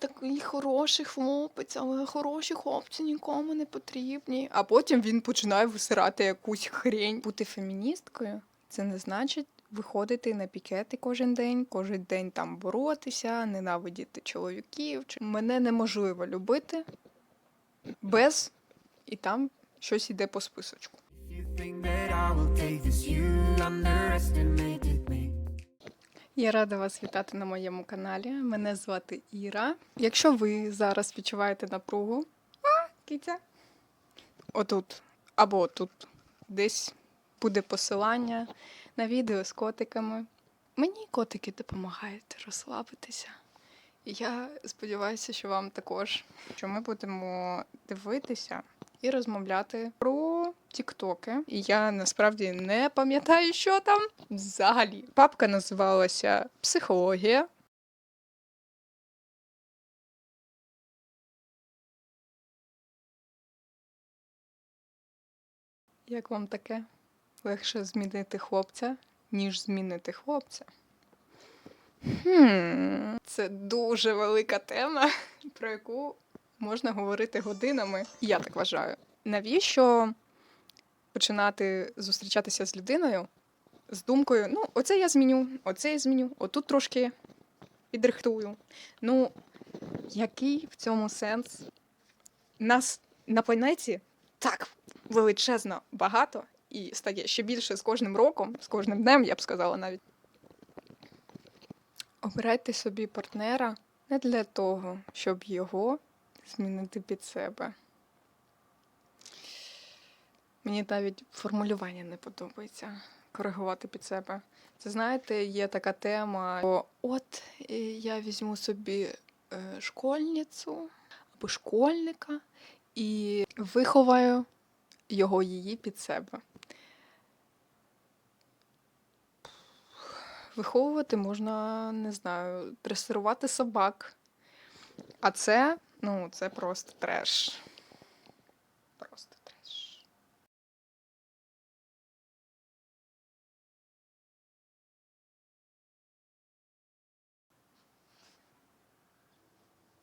такий хороший хлопець, але хороші хлопці нікому не потрібні. А потім він починає висирати якусь хрень. Бути феміністкою це не значить виходити на пікети кожен день, кожен день там боротися, ненавидіти чоловіків. Мене неможливо любити без і там щось іде по списочку. Я рада вас вітати на моєму каналі. Мене звати Іра. Якщо ви зараз відчуваєте напругу, а, киця, отут або тут десь буде посилання на відео з котиками. Мені котики допомагають розслабитися. Я сподіваюся, що вам також. Що ми будемо дивитися і розмовляти про тіктоки. І я насправді не пам'ятаю, що там взагалі. Папка називалася Психологія. Як вам таке? Легше змінити хлопця, ніж змінити хлопця. Хм, це дуже велика тема, про яку можна говорити годинами. Я так вважаю. Навіщо починати зустрічатися з людиною з думкою: ну, оце я зміню, оце я зміню, отут трошки підрихтую. Ну, який в цьому сенс? Нас на планеті так величезно багато і стає ще більше з кожним роком, з кожним днем, я б сказала навіть. Обирайте собі партнера не для того, щоб його змінити під себе. Мені навіть формулювання не подобається коригувати під себе. Це знаєте, є така тема, що от е, я візьму собі е, школьницю або школьника і виховаю його її під себе. Виховувати можна, не знаю, дресирувати собак. А це, ну, це просто треш. Просто треш.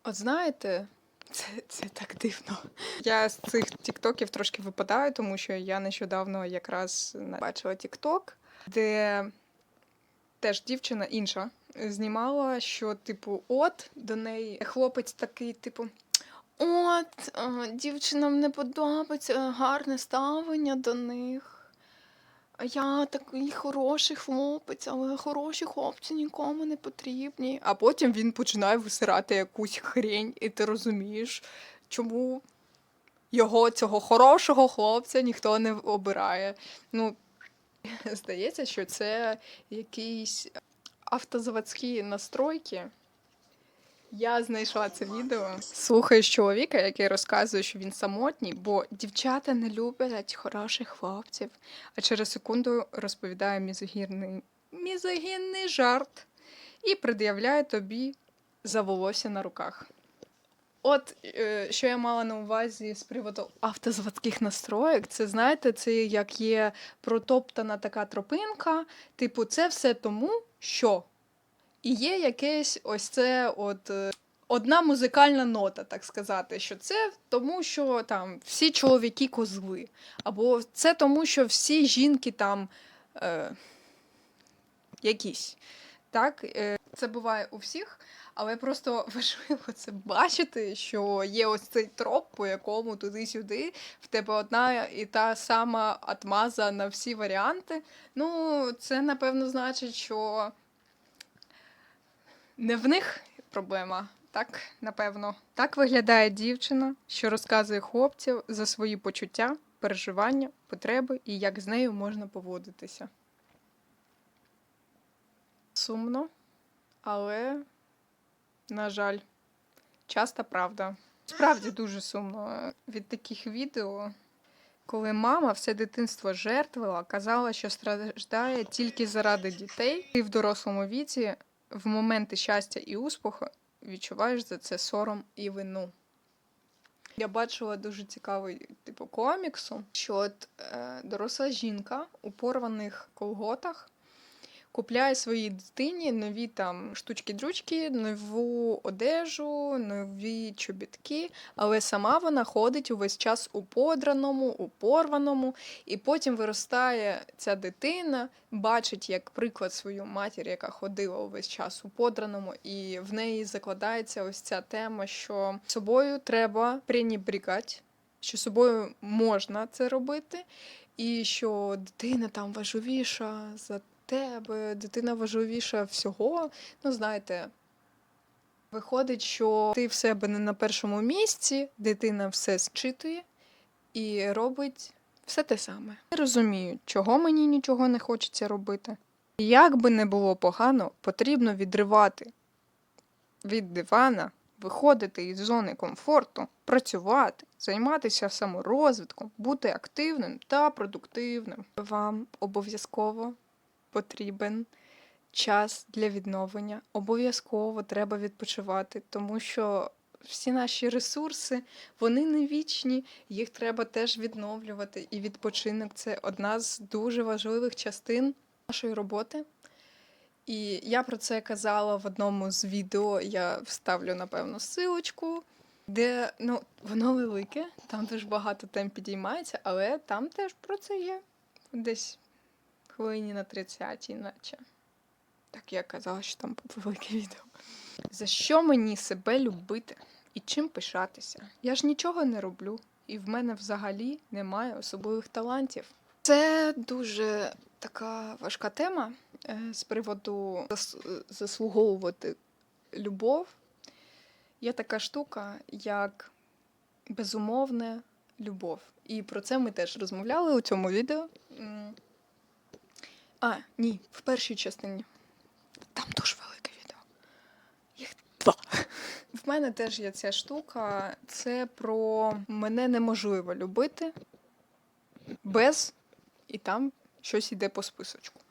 От знаєте, це, це так дивно. Я з цих тіктоків трошки випадаю, тому що я нещодавно якраз бачила тікток, де теж дівчина інша знімала, що, типу, от до неї хлопець такий, типу. От, е, дівчинам не подобається гарне ставлення до них. Я такий хороший хлопець, але хороші хлопці нікому не потрібні. А потім він починає висирати якусь хрень, і ти розумієш, чому його цього хорошого хлопця ніхто не обирає. Ну, здається, що це якісь автозаводські настройки. Я знайшла це відео. Слухаєш чоловіка, який розказує, що він самотній, бо дівчата не люблять хороших хлопців. А через секунду розповідає мізогірний, мізогінний жарт і пред'являє тобі за волосся на руках. От е, що я мала на увазі з приводу автозаводських настроєк, це знаєте, це як є протоптана така тропинка. Типу, це все тому, що. І є якесь ось це от. е, Одна музикальна нота, так сказати, що це тому, що там всі чоловіки козли, або це тому, що всі жінки там е, якісь. Так, е, це буває у всіх, але просто важливо це бачити, що є ось цей троп, по якому туди-сюди в тебе одна і та сама атмаза на всі варіанти. Ну, це напевно значить, що не в них проблема. Так, напевно. Так виглядає дівчина, що розказує хлопцям за свої почуття, переживання, потреби і як з нею можна поводитися. Сумно, але, на жаль, часта правда. Справді дуже сумно від таких відео, коли мама все дитинство жертвувала, казала, що страждає тільки заради дітей, і в дорослому віці, в моменти щастя і успіху, відчуваєш за це сором і вину. Я бачила дуже цікавий типу коміксу, що от, е, доросла жінка у порваних колготах купляє своїй дитині нові там штучки-дрючки, нову одежу, нові чобітки, але сама вона ходить увесь час у подраному, у порваному, і потім виростає ця дитина, бачить як приклад свою матір, яка ходила увесь час у подраному, і в неї закладається ось ця тема, що собою треба пренебрігати, що собою можна це робити, і що дитина там важливіша за тебе, дитина важливіша всього. Ну, знаєте, виходить, що ти в себе не на першому місці, дитина все зчитує і робить все те саме. Не розумію, чого мені нічого не хочеться робити. Як би не було погано, потрібно відривати від дивана, виходити із зони комфорту, працювати, займатися саморозвитком, бути активним та продуктивним. Вам обов'язково потрібен час для відновлення. Обов'язково треба відпочивати, тому що всі наші ресурси вони не вічні, їх треба теж відновлювати. І відпочинок це одна з дуже важливих частин нашої роботи. І я про це казала в одному з відео. Я вставлю, напевно, силочку, де ну, воно велике, там дуже багато тем підіймається, але там теж про це є. Десь хвилині на 30 наче. Так я казала, що там велике відео. За що мені себе любити і чим пишатися? Я ж нічого не роблю, і в мене взагалі немає особливих талантів. Це дуже така важка тема е, з приводу заслуговувати любов. Є така штука, як безумовна любов. І про це ми теж розмовляли у цьому відео. А, ні, в першій частині. Там дуже велике відео. Їх два. В мене теж є ця штука. Це про мене неможливо любити без і там щось йде по списочку.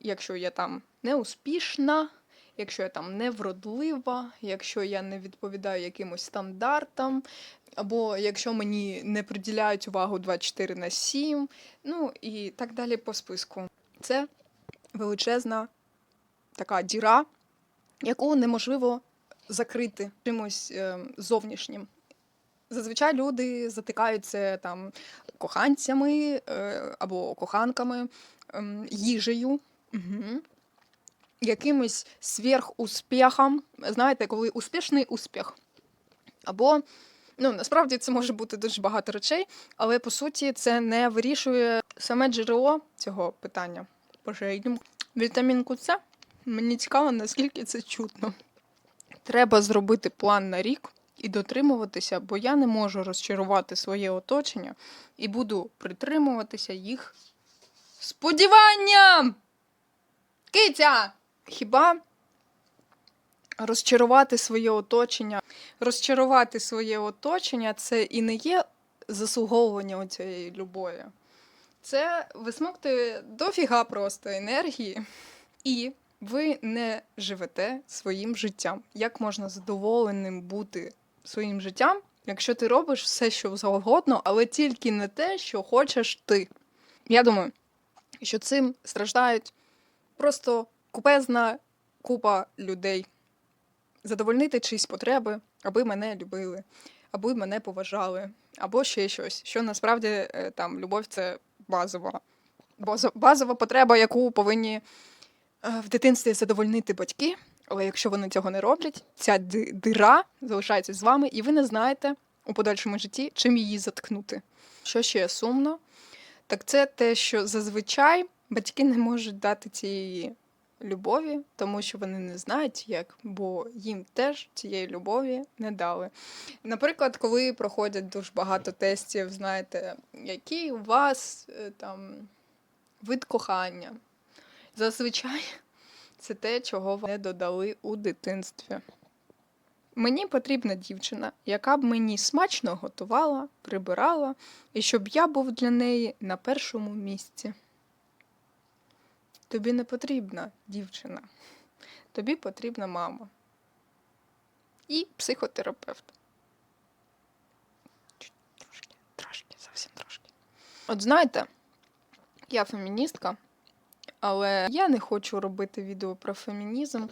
Якщо я там не успішна, якщо я там не вродлива, якщо я не відповідаю якимось стандартам, або якщо мені не приділяють увагу 24 на 7, ну і так далі по списку. Це величезна така діра, яку неможливо закрити чимось е, зовнішнім. Зазвичай люди затикаються там коханцями е, або коханками, ем, їжею, угу. якимось сверхуспіхом. Знаєте, коли успішний успіх. Або, ну, насправді це може бути дуже багато речей, але по суті це не вирішує саме джерело цього питання. Пожейдемо. Вітамінку С. Мені цікаво, наскільки це чутно. Треба зробити план на рік і дотримуватися, бо я не можу розчарувати своє оточення і буду притримуватися їх сподіванням. Киця! Хіба розчарувати своє оточення, розчарувати своє оточення це і не є заслуговування цієї любові. Це висмоктує дофіга просто енергії, і ви не живете своїм життям. Як можна задоволеним бути своїм життям, якщо ти робиш все, що завгодно, але тільки не те, що хочеш ти? Я думаю, що цим страждають просто купезна купа людей. Задовольнити чиїсь потреби, аби мене любили, аби мене поважали, або ще щось. Що насправді е, там любов це базова. Базова потреба, яку повинні е, в дитинстві задовольнити батьки. Але якщо вони цього не роблять, ця дира залишається з вами, і ви не знаєте у подальшому житті, чим її заткнути. Що ще сумно, так це те, що зазвичай батьки не можуть дати цієї любові, тому що вони не знають як, бо їм теж цієї любові не дали. Наприклад, коли проходять дуже багато тестів, знаєте, який у вас е, там вид кохання. Зазвичай це те, чого вони додали у дитинстві. Мені потрібна дівчина, яка б мені смачно готувала, прибирала, і щоб я був для неї на першому місці. Тобі не потрібна дівчина, тобі потрібна мама і психотерапевт. Трошки, трошки, зовсім трошки. От знаєте, я феміністка, Але я не хочу робити відео про фемінізм,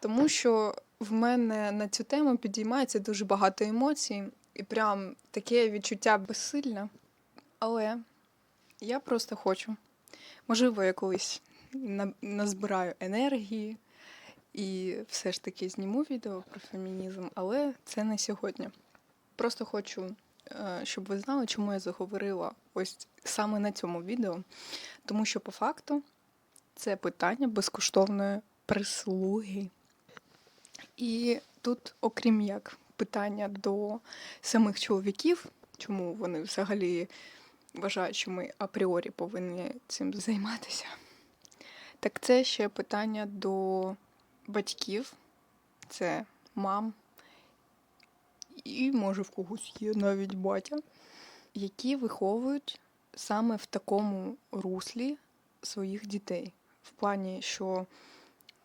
тому що в мене на цю тему підіймається дуже багато емоцій, і прям таке відчуття безсилля. Але я просто хочу. Можливо, я колись назбираю енергії і все ж таки зніму відео про фемінізм, але це не сьогодні. Просто хочу, е, щоб ви знали, чому я заговорила ось саме на цьому відео. Тому що по факту це питання безкоштовної прислуги. І тут, окрім як питання до самих чоловіків, чому вони взагалі вважають, що ми апріорі повинні цим займатися. Так це ще питання до батьків, це мам, і може в когось є навіть батя, які виховують саме в такому руслі своїх дітей. В плані, що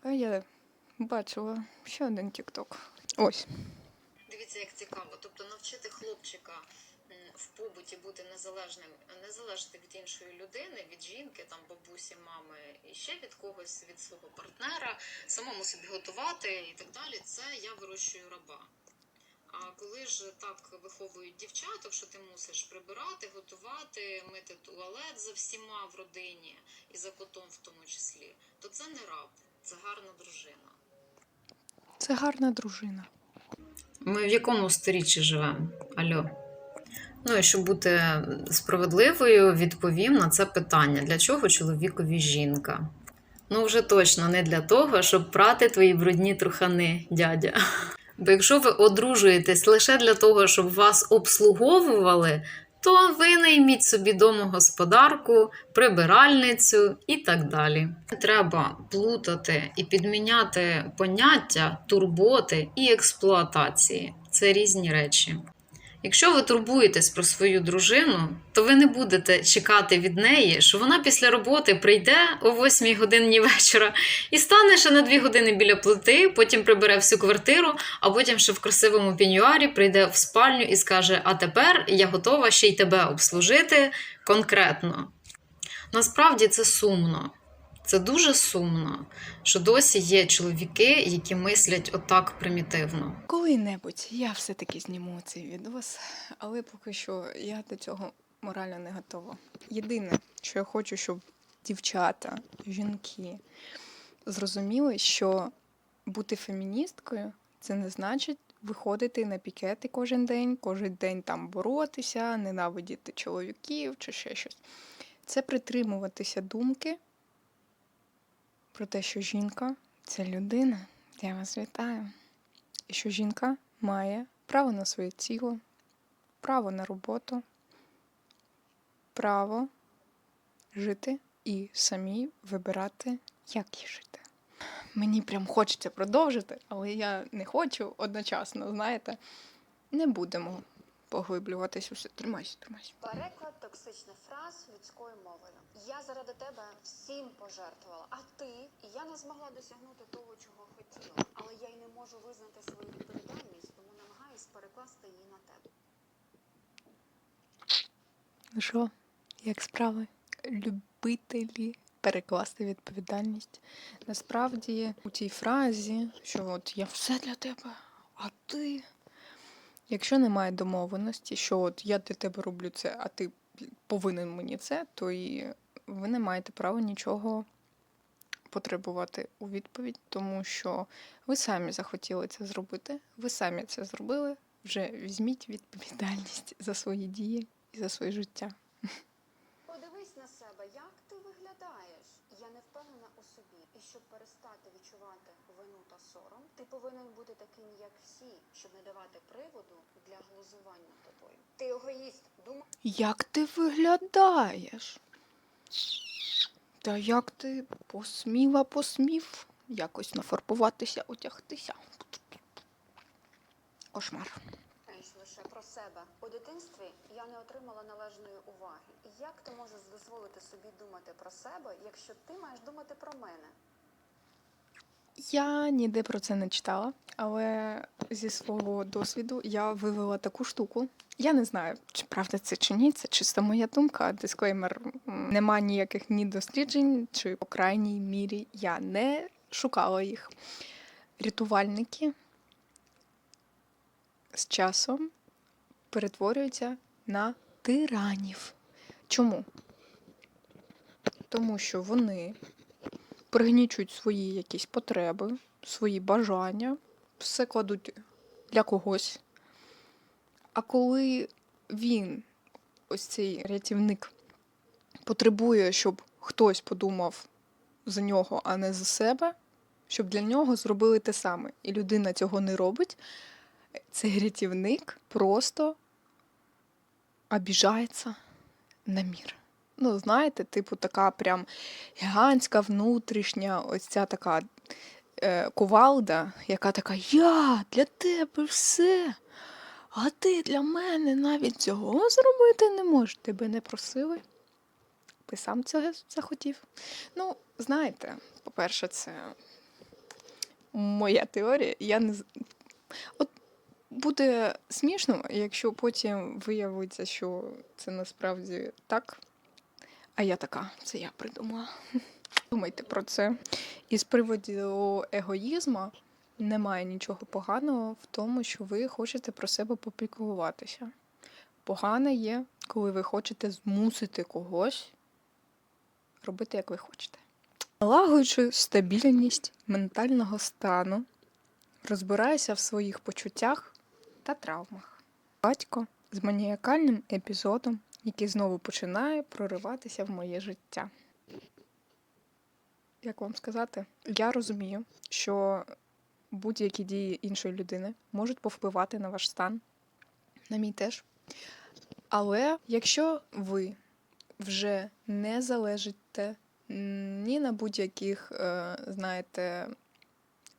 я бачила ще один тікток. Ось. Дивіться, як цікаво. Тобто навчити хлопчика в побуті бути незалежним, не залежати від іншої людини, від жінки, там бабусі, мами і ще від когось, від свого партнера, самому собі готувати і так далі. Це я вирощую раба. А коли ж так виховують дівчаток, що ти мусиш прибирати, готувати, мити туалет за всіма в родині і за котом в тому числі, то це не раб, це гарна дружина. Це гарна дружина. Ми в якому сторіччі живемо? Альо. Ну і щоб бути справедливою, відповім на це питання: для чого чоловікові жінка? Ну, вже точно не для того, щоб прати твої брудні трухани, дядя. Бо якщо ви одружуєтесь лише для того, щоб вас обслуговували, то ви найміть собі домогосподарку, прибиральницю і так далі. Треба плутати і підміняти поняття турботи і експлуатації. Це різні речі. Якщо ви турбуєтесь про свою дружину, то ви не будете чекати від неї, що вона після роботи прийде о 8 годині вечора і стане ще на 2 години біля плити, потім прибере всю квартиру, а потім ще в красивому пінюарі прийде в спальню і скаже: А тепер я готова ще й тебе обслужити конкретно. Насправді це сумно. Це дуже сумно, що досі є чоловіки, які мислять отак примітивно. Коли-небудь я все-таки зніму цей відос, але поки що я до цього морально не готова. Єдине, що я хочу, щоб дівчата, жінки зрозуміли, що бути феміністкою це не значить виходити на пікети кожен день, кожен день там боротися, ненавидіти чоловіків чи ще щось. Це притримуватися думки про те, що жінка це людина. Я вас вітаю. І що жінка має право на своє тіло, право на роботу, право жити і самі вибирати, як їй жити. Мені прям хочеться продовжити, але я не хочу одночасно, знаєте, не будемо поглиблюватись усе. Тримайся, тримайся. Переклад токсичних фраз людською мовою. Я заради тебе всім пожертвувала, а ти і я не змогла досягнути того, чого хотіла. Але я й не можу визнати свою відповідальність, тому намагаюсь перекласти її на тебе. Ну що, як справи? Любителі перекласти відповідальність. Насправді, у цій фразі, що от я все для тебе, а ти. Якщо немає домовленості, що от я для тебе роблю це, а ти повинен мені це, то і ви не маєте права нічого потребувати у відповідь, тому що ви самі захотіли це зробити, ви самі це зробили. Вже візьміть відповідальність за свої дії і за своє життя. Подивись на себе, як ти виглядаєш. Я не впевнена у собі. І щоб перестати відчувати вину та сором, ти повинен бути таким, як всі, щоб не давати приводу для глузування тобою. Ти егоїст, думай. Як ти виглядаєш? Та як ти посміла, посмів якось нафарбуватися, одягтися? Кошмар. Знаєш про себе. У дитинстві я не отримала належної уваги. Як ти можеш дозволити собі думати про себе, якщо ти маєш думати про мене? Я ніде про це не читала, але зі свого досвіду я вивела таку штуку. Я не знаю, чи правда це чи ні, це чисто моя думка. Дисклеймер нема ніяких ні досліджень, чи по крайній мірі я не шукала їх. Рятувальники з часом перетворюються на тиранів. Чому? Тому що вони пригнічують свої якісь потреби, свої бажання, все кладуть для когось. А коли він, ось цей рятівник, потребує, щоб хтось подумав за нього, а не за себе, щоб для нього зробили те саме, і людина цього не робить, цей рятівник просто обіжається на мір. Ну, знаєте, типу, така прям гігантська внутрішня, ось ця така е, кувалда, яка така: Я для тебе все. А ти для мене навіть цього зробити не можеш. Тебе не просили. Ти сам цього захотів. Ну, знаєте, по-перше, це моя теорія. Я не От буде смішно, якщо потім виявиться, що це насправді так. А я така, це я придумала. Думайте про це. І з приводу егоїзму немає нічого поганого в тому, що ви хочете про себе попіклуватися. Погане є, коли ви хочете змусити когось робити, як ви хочете. Налагоджуючи стабільність ментального стану, розбираюся в своїх почуттях та травмах. Батько з маніакальним епізодом, який знову починає прориватися в моє життя. Як вам сказати? Я розумію, що будь-які дії іншої людини можуть повпливати на ваш стан, на мій теж. Але якщо ви вже не залежите ні на будь-яких, е, знаєте,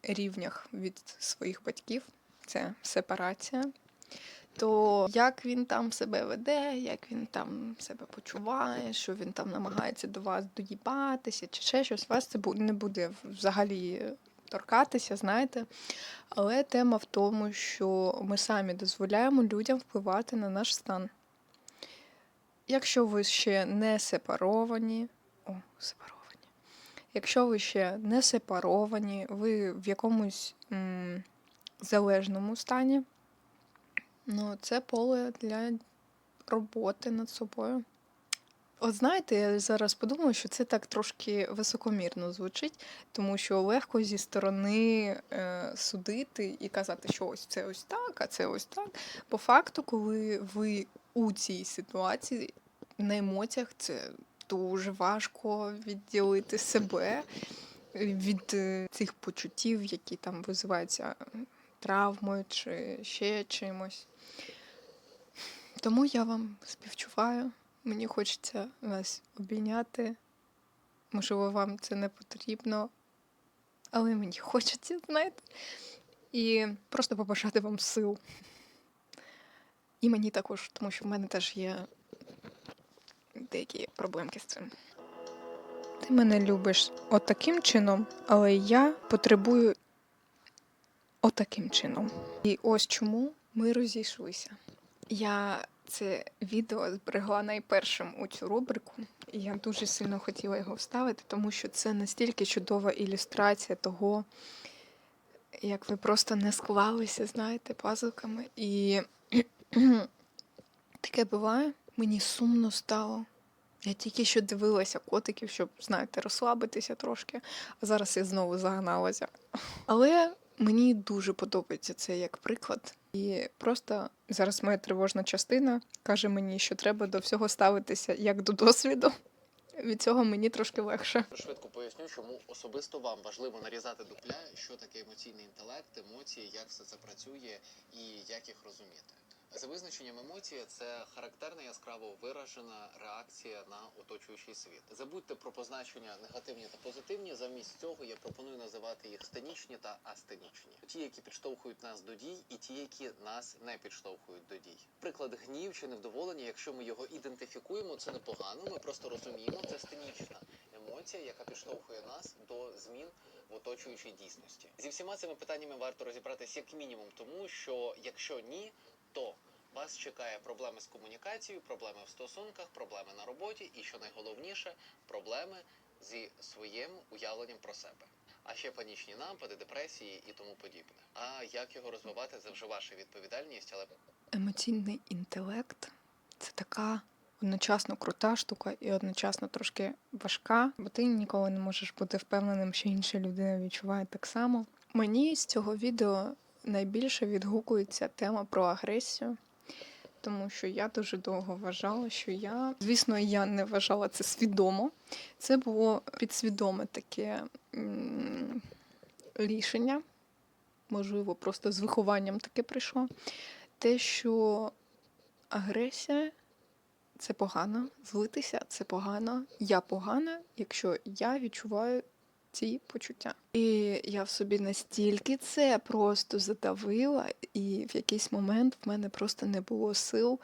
рівнях від своїх батьків, це сепарація, то як він там себе веде, як він там себе почуває, що він там намагається до вас доїбатися, чи ще щось, вас це не буде взагалі торкатися, знаєте. Але тема в тому, що ми самі дозволяємо людям впливати на наш стан. Якщо ви ще не сепаровані, о, сепаровані. Якщо ви ще не сепаровані, ви в якомусь м, залежному стані, ну, це поле для роботи над собою. От знаєте, я зараз подумала, що це так трошки високомірно звучить, тому що легко зі сторони е, судити і казати, що ось це ось так, а це ось так. По факту, коли ви у цій ситуації на емоціях, це дуже важко відділити себе від е, цих почуттів, які там визиваються травмою чи ще чимось. Тому я вам співчуваю. Мені хочеться вас обійняти. Можливо, вам це не потрібно, але мені хочеться, знаєте. І просто побажати вам сил. І мені також, тому що в мене теж є деякі проблемки з цим. Ти мене любиш отаким чином, але я потребую отаким чином. І ось чому ми розійшлися. Я це відео зберегла найпершим у цю рубрику, і я дуже сильно хотіла його вставити, тому що це настільки чудова ілюстрація того, як ви просто не склалися, знаєте, пазликами. І таке буває, мені сумно стало. Я тільки що дивилася котиків, щоб, знаєте, розслабитися трошки, а зараз я знову загналася. Але мені дуже подобається це як приклад. І просто зараз моя тривожна частина каже мені, що треба до всього ставитися як до досвіду. Від цього мені трошки легше. Швидко поясню, чому особисто вам важливо нарізати дупля, що таке емоційний інтелект, емоції, як все це працює і як їх розуміти. За визначенням емоції це характерна яскраво виражена реакція на оточуючий світ. Забудьте про позначення негативні та позитивні. Замість цього я пропоную називати їх стенічні та астенічні. Ті, які підштовхують нас до дій, і ті, які нас не підштовхують до дій. Приклад гнів чи невдоволення, якщо ми його ідентифікуємо, це непогано. Ми просто розуміємо, це стенічна емоція, яка підштовхує нас до змін в оточуючій дійсності. Зі всіма цими питаннями варто розібратися як мінімум, тому що якщо ні, то вас чекає проблеми з комунікацією, проблеми в стосунках, проблеми на роботі, і що найголовніше, проблеми зі своїм уявленням про себе. А ще панічні напади, депресії і тому подібне. А як його розвивати, це вже ваша відповідальність, але Емоційний інтелект це така одночасно крута штука і одночасно трошки важка, бо ти ніколи не можеш бути впевненим, що інша людина відчуває так само. Мені з цього відео найбільше відгукується тема про агресію. Тому що я дуже довго вважала, що я, звісно, я не вважала це свідомо. Це було підсвідоме таке рішення, можливо, просто з вихованням таке прийшло те, що агресія це погано, злитися це погано, я погана, якщо я відчуваю ці почуття. І я в собі настільки це просто задавила, і в якийсь момент в мене просто не було сил.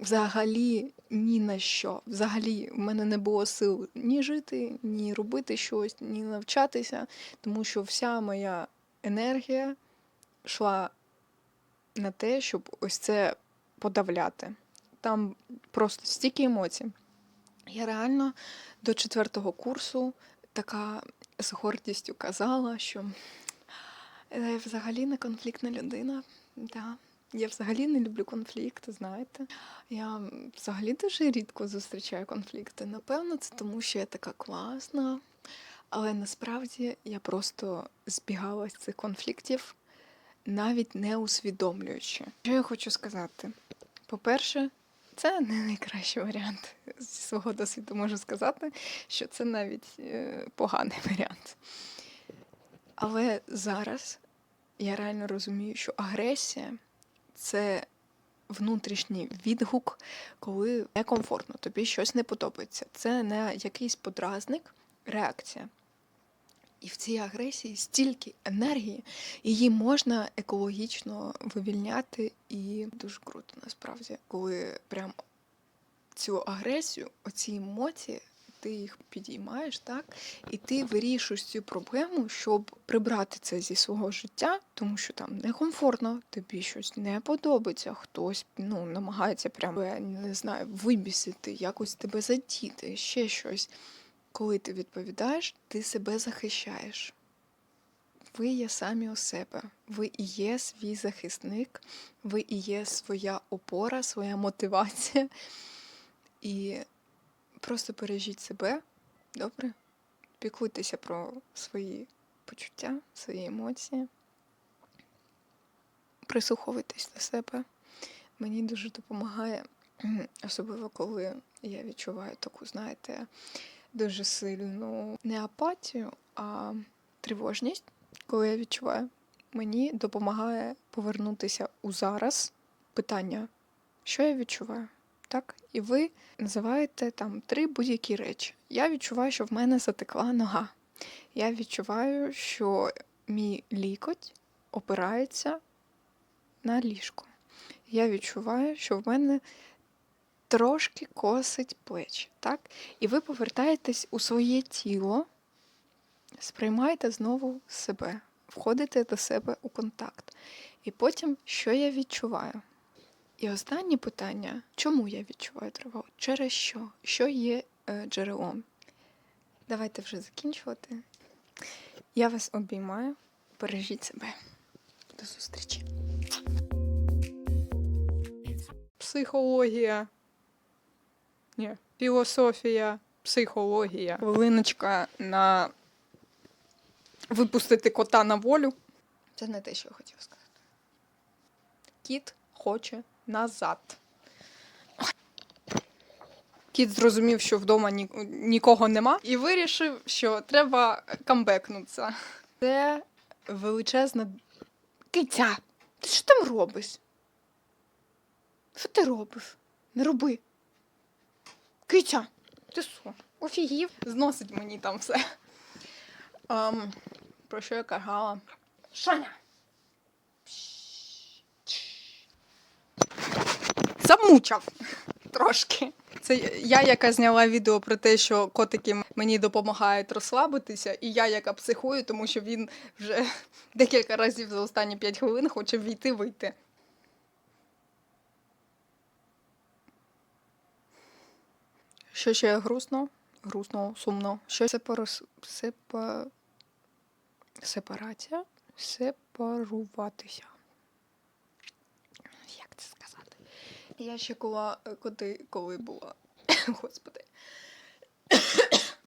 Взагалі ні на що. Взагалі, в мене не було сил ні жити, ні робити щось, ні навчатися, тому що вся моя енергія йшла на те, щоб ось це подавляти. Там просто стільки емоцій. Я реально до четвертого курсу така з гордістю казала, що я взагалі не конфліктна людина. Да. Я взагалі не люблю конфлікти, знаєте. Я взагалі дуже рідко зустрічаю конфлікти. Напевно, це тому, що я така класна. Але насправді я просто збігала з цих конфліктів навіть не усвідомлюючи. Що я хочу сказати? По-перше, це не найкращий варіант. Зі свого досвіду можу сказати, що це навіть е, поганий варіант. Але зараз я реально розумію, що агресія це внутрішній відгук, коли некомфортно, тобі щось не подобається. Це не якийсь подразник, реакція. І в цій агресії стільки енергії, її можна екологічно вивільняти, і дуже круто насправді, коли прям цю агресію, оці емоції, ти їх підіймаєш, так, і ти вирішуєш цю проблему, щоб прибрати це зі свого життя, тому що там некомфортно, тобі щось не подобається, хтось ну, намагається прям, не знаю, вибісити, якось тебе задіти, ще щось. Коли ти відповідаєш, ти себе захищаєш. Ви є самі у себе. Ви і є свій захисник, ви і є своя опора, своя мотивація. І просто бережіть себе, добре? Піклуйтеся про свої почуття, свої емоції. Прислуховуйтесь до себе. Мені дуже допомагає, особливо коли я відчуваю таку, знаєте, дуже сильну не апатію, а тривожність, коли я відчуваю. Мені допомагає повернутися у зараз питання, що я відчуваю. Так? І ви називаєте там три будь-які речі. Я відчуваю, що в мене затекла нога. Я відчуваю, що мій лікоть опирається на ліжко. Я відчуваю, що в мене трошки косить плечі, так? І ви повертаєтесь у своє тіло, сприймаєте знову себе, входите до себе у контакт. І потім, що я відчуваю? І останнє питання: чому я відчуваю тривогу? Через що? Що є е, джерелом? Давайте вже закінчувати. Я вас обіймаю. Бережіть себе. До зустрічі. Психологія. Ні, філософія, психологія. Хвилиночка на випустити кота на волю. Це не те, що я хотів сказати. Кіт хоче назад. Кіт зрозумів, що вдома ні, нікого нема, і вирішив, що треба камбекнутися. Це величезна киця. Ти що там робиш? Що ти робиш? Не роби. Киця, ти що? Офігів? Зносить мені там все. Ем, про що я казала? Шаня! Замучав трошки. Це я, яка зняла відео про те, що котики мені допомагають розслабитися, і я яка психую, тому що він вже декілька разів за останні 5 хвилин хоче війти Що ще грустно? Грустно, сумно. Що сепарус... сепа... сепарація? Сепаруватися. Як це сказати? Я ще коли, коли була. Господи.